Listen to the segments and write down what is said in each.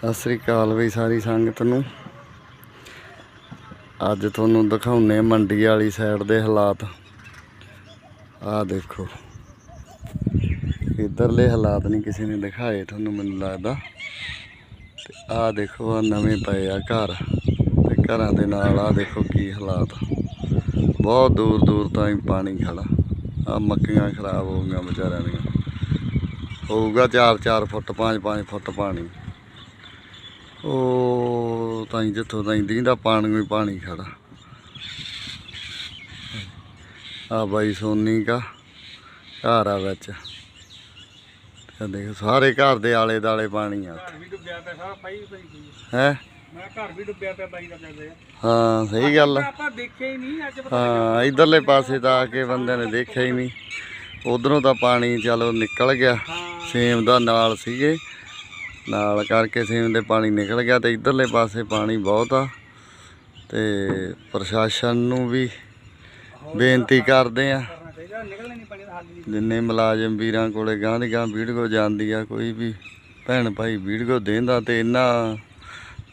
ਸਤਿ ਸ੍ਰੀ ਅਕਾਲ ਬਈ ਸਾਰੀ ਸੰਗਤ ਨੂੰ। ਅੱਜ ਤੁਹਾਨੂੰ ਦਿਖਾਉਨੇ ਮੰਡੀ ਵਾਲੀ ਸਾਈਡ ਦੇ ਹਾਲਾਤ। ਆਹ ਦੇਖੋ। ਇਧਰਲੇ ਹਾਲਾਤ ਨਹੀਂ ਕਿਸੇ ਨੇ ਦਿਖਾਏ ਤੁਹਾਨੂੰ ਮੈਨੂੰ ਲੱਗਦਾ। ਤੇ ਆਹ ਦੇਖੋ ਆ ਨਵੇਂ ਪਏ ਆ ਘਰ। ਤੇ ਘਰਾਂ ਦੇ ਨਾਲ ਆਹ ਦੇਖੋ ਕੀ ਹਾਲਾਤ। ਬਹੁਤ ਦੂਰ ਦੂਰ ਤਾਈਂ ਪਾਣੀ ਖੜਾ। ਆ ਮੱਕੀਆਂ ਖਰਾਬ ਹੋ ਗਈਆਂ ਵਿਚਾਰਿਆਂ ਦੀਆਂ। ਹੋਊਗਾ 4-4 ਫੁੱਟ 5-5 ਫੁੱਟ ਪਾਣੀ। ਉਹ ਤਾਈਂ ਜਿੱਥੋਂ ਤਾਈਂ ਦੀਂਦਾ ਪਾਣੀ ਵੀ ਪਾਣੀ ਖੜਾ। ਆ ਬਾਈ ਸੋਨੀ ਕਾ ਘਰ ਆ ਵਿੱਚ। ਤੇ ਦੇਖ ਸਾਰੇ ਘਰ ਦੇ ਆਲੇ ਦਾਲੇ ਪਾਣੀ ਆ ਘਰ ਵੀ ਡੁੱਬਿਆ ਪਿਆ ਸਾਰਾ ਪਾਈ ਪਈ ਗਈ ਹੈ? ਮੈਂ ਘਰ ਵੀ ਡੁੱਬਿਆ ਪਿਆ ਬਾਈ ਦਾ ਕਹਿੰਦੇ ਹਾਂ ਸਹੀ ਗੱਲ ਆ। ਆਪਾਂ ਦੇਖਿਆ ਹੀ ਨਹੀਂ ਅੱਜ ਹਾਂ ਇਧਰਲੇ ਪਾਸੇ ਤਾਂ ਆ ਕੇ ਬੰਦੇ ਨੇ ਦੇਖਿਆ ਹੀ ਨਹੀਂ। ਉਧਰੋਂ ਤਾਂ ਪਾਣੀ ਚਲੋ ਨਿਕਲ ਗਿਆ। ਹਾਂ। ਸੇਮ ਦਾ ਨਾਲ ਸੀਗੇ। ਨਾਲ ਕਰਕੇ ਸੇਮ ਦੇ ਪਾਣੀ ਨਿਕਲ ਗਿਆ ਤੇ ਇਧਰਲੇ ਪਾਸੇ ਪਾਣੀ ਬਹੁਤ ਆ ਤੇ ਪ੍ਰਸ਼ਾਸਨ ਨੂੰ ਵੀ ਬੇਨਤੀ ਕਰਦੇ ਆ। ਜਿੰਨੇ ਮੁਲਾਜ਼ਮ ਵੀਰਾਂ ਕੋਲੇ ਗਾਂ ਦੀ ਗਾਂ ਵੀਡੀਓ ਜਾਂਦੀ ਆ, ਕੋਈ ਵੀ ਭੈਣ ਭਾਈ ਵੀਡੀਓ ਦੇਂਦਾ ਤੇ ਇਹਨਾਂ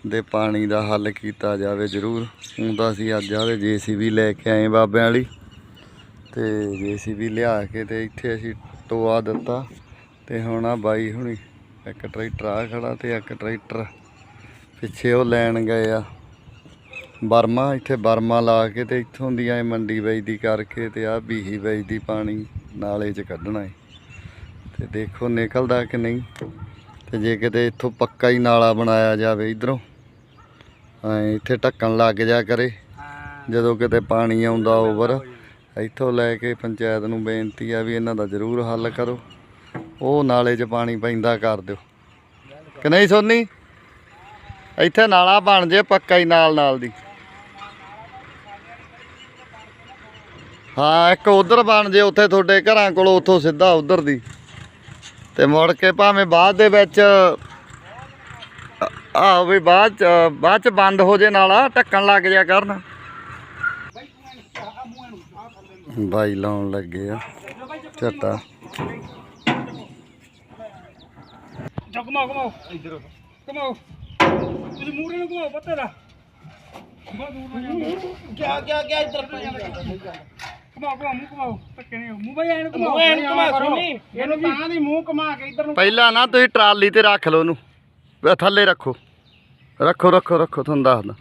ਦੇ ਪਾਣੀ ਦਾ ਹੱਲ ਕੀਤਾ ਜਾਵੇ ਜ਼ਰੂਰ। ਹੁਣ ਤਾਂ ਅਸੀਂ ਅੱਜ ਆਦੇ ਜੀਸੀਬੀ ਲੈ ਕੇ ਆਏ ਬਾਬਿਆਂ ਵਾਲੀ ਤੇ ਜੀਸੀਬੀ ਲਿਆ ਕੇ ਤੇ ਇੱਥੇ ਅਸੀਂ ਟੋਆ ਦਿੱਤਾ ਤੇ ਹੁਣ ਆ ਬਾਈ ਹੁਣੀ ਇੱਕ ਟਰੈਕਟਰ ਆ ਖੜਾ ਤੇ ਇੱਕ ਟਰੈਕਟਰ ਪਿੱਛੇ ਉਹ ਲੈਣ ਗਏ ਆ। ਬਰਮਾ, ਇੱਥੇ ਬਰਮਾ ਲਾ ਕੇ ਤੇ ਇੱਥੋਂ ਦੀਆਂ ਐ ਮੰਡੀ ਵੇਚਦੀ ਕਰਕੇ ਤੇ ਆ ਬੀਹੀ ਵੇਚਦੀ ਪਾਣੀ ਨਾਲੇ 'ਚ ਕੱਢਣਾ ਏ। ਤੇ ਦੇਖੋ ਨਿਕਲਦਾ ਕਿ ਨਹੀਂ। ਤੇ ਜੇ ਕਿਤੇ ਇੱਥੋਂ ਪੱਕਾ ਹੀ ਨਾਲਾ ਬਣਾਇਆ ਜਾਵੇ ਇਧਰੋਂ ਇੱਥੇ ਢੱਕਣ ਲੱਗ ਜਾ ਕਰੇ। ਜਦੋਂ ਕਿਤੇ ਪਾਣੀ ਆਉਂਦਾ ਓਵਰ ਇੱਥੋਂ ਲੈ ਕੇ ਪੰਚਾਇਤ ਨੂੰ ਬੇਨਤੀ ਆ ਵੀ ਇਹਨਾਂ ਦਾ ਜ਼ਰੂਰ ਹੱਲ ਕਰੋ। ਉਹ ਨਾਲੇ 'ਚ ਪਾਣੀ ਪੈਂਦਾ ਕਰ ਦਿਓ। ਕਿ ਨਹੀਂ ਸੋਨੀ? ਇੱਥੇ ਨਾਲਾ ਬਣ ਜੇ ਪੱਕਾ ਹੀ ਨਾਲ ਨਾਲ ਦੀ। ਹਾਂ, ਇੱਕ ਉਧਰ ਬਣ ਜੇ ਉੱਥੇ ਤੁਹਾਡੇ ਘਰਾਂ ਕੋਲ, ਉੱਥੋਂ ਸਿੱਧਾ ਉਧਰ ਦੀ। ਤੇ ਮੁੜ ਕੇ ਭਾਵੇਂ ਬਾਅਦ ਦੇ ਵਿੱਚ ਆਹ ਵੀ ਬਾਅਦ ਚ ਬਾਅਦ ਚ ਬੰਦ ਹੋ ਜੇ ਨਾਲਾ, ਢੱਕਣ ਲੱਗ ਜਾ ਕਰਨ। ਬਾਈ ਲਾਉਣ ਲੱਗੇ ਆ ਝੱਟਾ। ਜਾ ਘੁਮਾਓ ਘੁਮਾਓ। ਇੱਧਰ ਘੁਮਾਓ। ਤੁਸੀਂ ਮੂਰੇ ਨੂੰ ਘੁਮਾਓ ਪੱਤੇ ਦਾ ਘੁਮਾਓ ਦੂਰ ਨਾ ਜਾਓ ਕਿਆ ਕਿਆ ਕਿਆ ਇੱਧਰ ਘੁਮਾਓ ਘੁਮਾਓ ਮੂੰਹ ਘੁਮਾਓ। ਧੱਕੇ ਨਹੀਂ ਮੂੰਹ ਬਾਈ ਐਨ ਘੁਮਾਓ। ਮੂੰਹ ਐਨ ਘੁਮਾ ਸੁਣੀ ਇਹਨੂੰ ਤਾਂ ਦੀ ਮੂੰਹ ਘੁਮਾ ਕੇ ਇੱਧਰ ਨੂੰ ਪਹਿਲਾਂ ਨਾ ਤੁਸੀਂ ਟਰਾਲੀ ਤੇ ਰੱਖ ਲਓ ਉਹਨੂੰ। ਵੀ ਥੱਲੇ ਰੱਖੋ। ਰੱਖੋ ਰੱਖੋ ਰੱਖੋ ਤੁਹਾਨੂੰ ਦੱਸਦਾ।